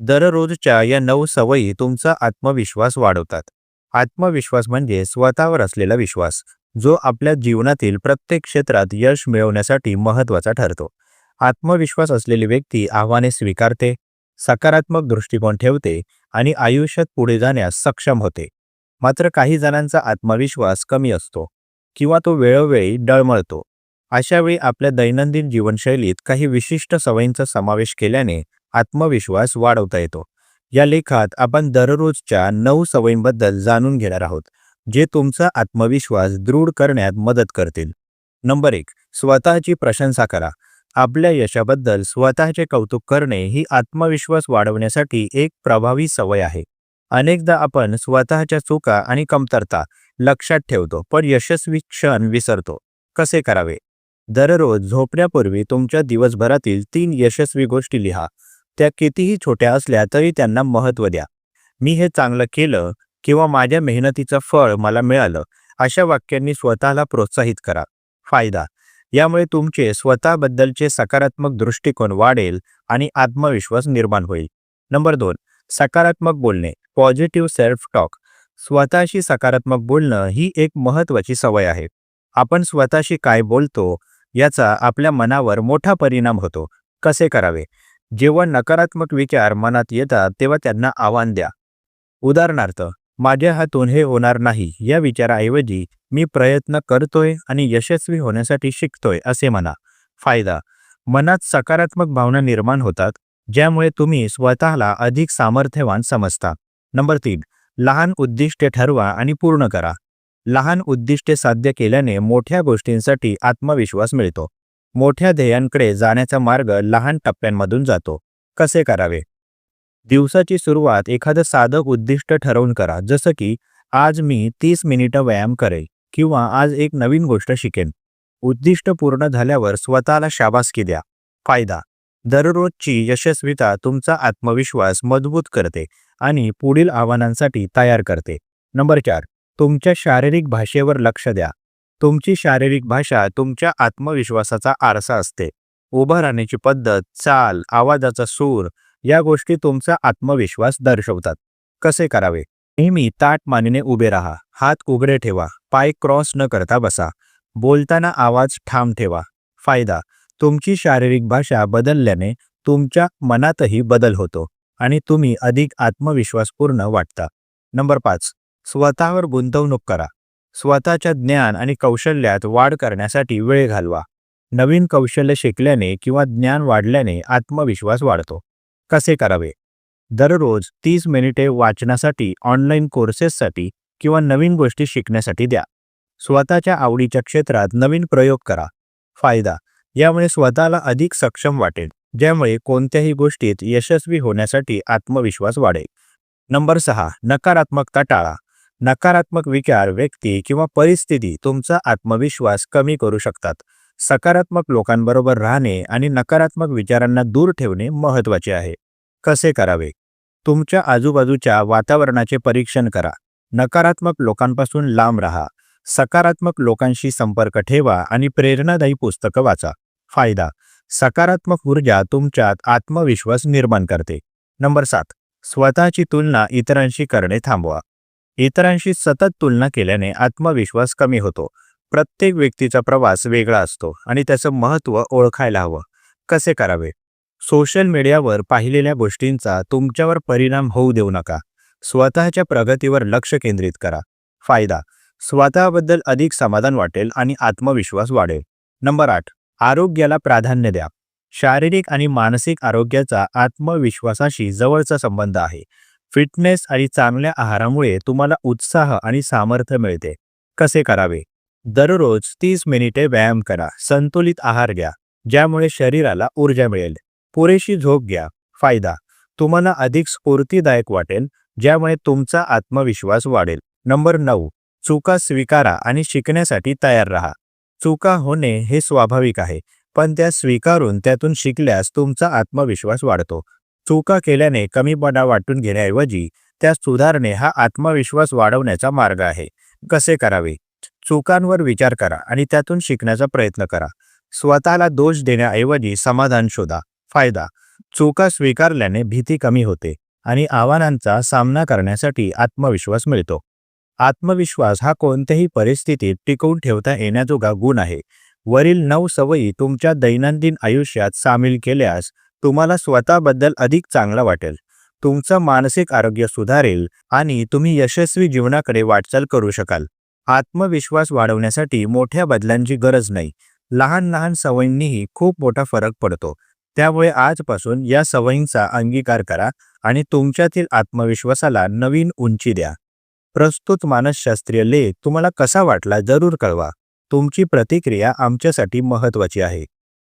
दररोजच्या या नऊ सवयी तुमचा आत्मविश्वास वाढवतात. आत्मविश्वास म्हणजे स्वतःवर असलेला विश्वास जो आपल्या जीवनातील प्रत्येक क्षेत्रात यश मिळवण्यासाठी महत्त्वाचा ठरतो. आत्मविश्वास असलेली व्यक्ती आव्हाने स्वीकारते सकारात्मक दृष्टिकोन ठेवते आणि आयुष्यात पुढे जाण्यास सक्षम होते. मात्र काही जणांचा आत्मविश्वास कमी असतो किंवा तो वेळोवेळी डळमळतो. अशावेळी आपल्या दैनंदिन जीवनशैलीत काही विशिष्ट सवयींचा समावेश केल्याने आत्मविश्वास वाढवता येतो. या लेखात आपण दररोजच्या नऊ सवयींबद्दल जाणून घेणार आहोत जे तुमचा आत्मविश्वास दृढ करण्यात मदत करतील. नंबर एक स्वतःची प्रशंसा करा. आपल्या यशाबद्दल स्वतःचे कौतुक करणे ही आत्मविश्वास वाढवण्यासाठी एक प्रभावी सवय आहे. अनेकदा आपण स्वतःच्या चुका आणि कमतरता लक्षात ठेवतो पण यशस्वी क्षण विसरतो. कसे करावे? दररोज झोपण्यापूर्वी तुमच्या दिवसभरातील तीन यशस्वी गोष्टी लिहा. त्या कितीही छोट्या असल्या तरी त्यांना महत्त्व द्या. मी हे चांगलं केलं किंवा माझ्या मेहनतीचं फळ मला मिळालं अशा वाक्यांनी स्वतःला प्रोत्साहित करा. फायदा. यामुळे तुमचे स्वतःबद्दलचे सकारात्मक दृष्टिकोन वाढेल आणि आत्मविश्वास निर्माण होईल. नंबर दोन. सकारात्मक बोलणे. पॉझिटिव्ह सेल्फ टॉक स्वतःशी सकारात्मक बोलणं ही एक महत्त्वाची सवय आहे. आपण स्वतःशी काय बोलतो याचा आपल्या मनावर मोठा परिणाम होतो. कसे करावे? जेव्हा नकारात्मक विचार मनात येतात तेव्हा त्यांना आव्हान द्या. उदाहरणार्थ माझ्या हातून हे होणार नाही या विचाराऐवजी मी प्रयत्न करतोय आणि यशस्वी होण्यासाठी शिकतोय असे म्हणा. फायदा मनात सकारात्मक भावना निर्माण होतात ज्यामुळे तुम्ही स्वतःला अधिक सामर्थ्यवान समजता. नंबर तीन लहान उद्दिष्टे ठरवा आणि पूर्ण करा. लहान उद्दिष्टे साध्य केल्याने मोठ्या गोष्टींसाठी आत्मविश्वास मिळतो. मोठ्या ध्येयांकडे जाण्याचा मार्ग लहान टप्प्यांमधून जातो. कसे करावे? दिवसाची सुरुवात एखादं साधं उद्दिष्ट ठरवून करा जसं की आज मी तीस मिनिटं व्यायाम करेल किंवा आज एक नवीन गोष्ट शिकेन. उद्दिष्ट पूर्ण झाल्यावर स्वतःला शाबासकी द्या. फायदा. दररोजची यशस्वीता तुमचा आत्मविश्वास मजबूत करते आणि पुढील आव्हानांसाठी तयार करते. नंबर चार. तुमच्या शारीरिक भाषेवर लक्ष द्या. तुमची शारीरिक भाषा तुमच्या आत्मविश्वासाचा आरसा असते. उभं राहण्याची पद्धत चाल आवाजाचा सूर या गोष्टी तुमचा आत्मविश्वास दर्शवतात. कसे करावे? नेहमी ताट मानेने उभे राहा. हात उघडे ठेवा. पाय क्रॉस न करता बसा. बोलताना आवाज ठाम ठेवा. फायदा तुमची शारीरिक भाषा बदलल्याने तुमच्या मनातही बदल होतो आणि तुम्ही अधिक आत्मविश्वासपूर्ण वाटता. नंबर पाच स्वतःवर गुंतवणूक करा. स्वतःच्या ज्ञान आणि कौशल्यात वाढ करण्यासाठी वेळ घालवा. नवीन कौशल्य शिकल्याने किंवा ज्ञान वाढल्याने आत्मविश्वास वाढतो. कसे करावे? दररोज तीस मिनिटे वाचनासाठी ऑनलाईन कोर्सेससाठी किंवा नवीन गोष्टी शिकण्यासाठी द्या. स्वतःच्या आवडीच्या क्षेत्रात नवीन प्रयोग करा. फायदा यामुळे स्वतःला अधिक सक्षम वाटेल ज्यामुळे कोणत्याही गोष्टीत यशस्वी होण्यासाठी आत्मविश्वास वाढेल. नंबर सहा नकारात्मकता टाळा. नकारात्मक विचार व्यक्ती किंवा परिस्थिती तुमचा आत्मविश्वास कमी करू शकतात. सकारात्मक लोकांबरोबर राहणे आणि नकारात्मक विचारांना दूर ठेवणे महत्त्वाचे आहे. कसे करावे? तुमच्या आजूबाजूच्या वातावरणाचे परीक्षण करा. नकारात्मक लोकांपासून लांब राहा. सकारात्मक लोकांशी संपर्क ठेवा आणि प्रेरणादायी पुस्तकं वाचा. फायदा सकारात्मक ऊर्जा तुमच्यात आत्मविश्वास निर्माण करते. नंबर सात स्वतःची तुलना इतरांशी करणे थांबवा. इतरांशी सतत तुलना केल्याने आत्मविश्वास कमी होतो. प्रत्येक व्यक्तीचा प्रवास वेगळा असतो आणि त्याचं महत्त्व ओळखायला हवं. कसे करावे? सोशल मीडियावर पाहिलेल्या गोष्टींचा तुमच्यावर परिणाम होऊ देऊ नका. स्वतःच्या प्रगतीवर लक्ष केंद्रित करा. फायदा. स्वतःबद्दल अधिक समाधान वाटेल आणि आत्मविश्वास वाढेल. नंबर आठ. आरोग्याला प्राधान्य द्या. शारीरिक आणि मानसिक आरोग्याचा आत्मविश्वासाशी जवळचा संबंध आहे. फिटनेस आणि चांगल्या आहारामुळे तुम्हाला उत्साह आणि सामर्थ्य मिळते. कसे करावे? दररोज तीस मिनिटे व्यायाम करा. संतुलित आहार घ्या ज्यामुळे शरीराला ऊर्जा मिळेल. पुरेशी झोप घ्या. फायदा तुम्हाला अधिक स्फूर्तीदायक वाटेल ज्यामुळे तुमचा आत्मविश्वास वाढेल. नंबर नऊ चुका स्वीकारा आणि शिकण्यासाठी तयार राहा. चुका होणे हे स्वाभाविक आहे पण त्या स्वीकारून त्यातून शिकल्यास तुमचा आत्मविश्वास वाढतो. चुका केल्याने कमीपणा वाटून घेण्याऐवजी त्या सुधारणे हा आत्मविश्वास वाढवण्याचा मार्ग आहे. कसे करावे? चुकांवर विचार करा आणि त्यातून शिकण्याचा प्रयत्न करा. स्वतःला दोष देण्याऐवजी समाधान शोधा. फायदा चुका स्वीकारल्याने भीती कमी होते आणि आव्हानांचा सामना करण्यासाठी आत्मविश्वास मिळतो. आत्मविश्वास हा कोणत्याही परिस्थितीत टिकवून ठेवता येण्याजोगा गुण आहे. वरील नऊ सवयी तुमच्या दैनंदिन आयुष्यात सामील केल्यास तुम्हाला स्वतःबद्दल अधिक चांगलं वाटेल. तुमचं मानसिक आरोग्य सुधारेल आणि तुम्ही यशस्वी जीवनाकडे वाटचाल करू शकाल. आत्मविश्वास वाढवण्यासाठी मोठ्या बदलांची गरज नाही. लहान लहान सवयींनीही खूप मोठा फरक पडतो. त्यामुळे आजपासून या सवयींचा अंगीकार करा आणि तुमच्यातील आत्मविश्वासाला नवीन उंची द्या. प्रस्तुत मानसशास्त्रीय लेख तुम्हाला कसा वाटला जरूर कळवा. तुमची प्रतिक्रिया आमच्यासाठी महत्त्वाची आहे.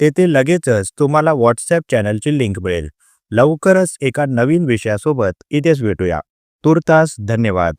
तेथे लगेचच तुम्हाला व्हॉट्सॲप चॅनलची लिंक मिळेल. लवकरच एका नवीन विषयासोबत इथेच भेटूया. तुर्तास धन्यवाद.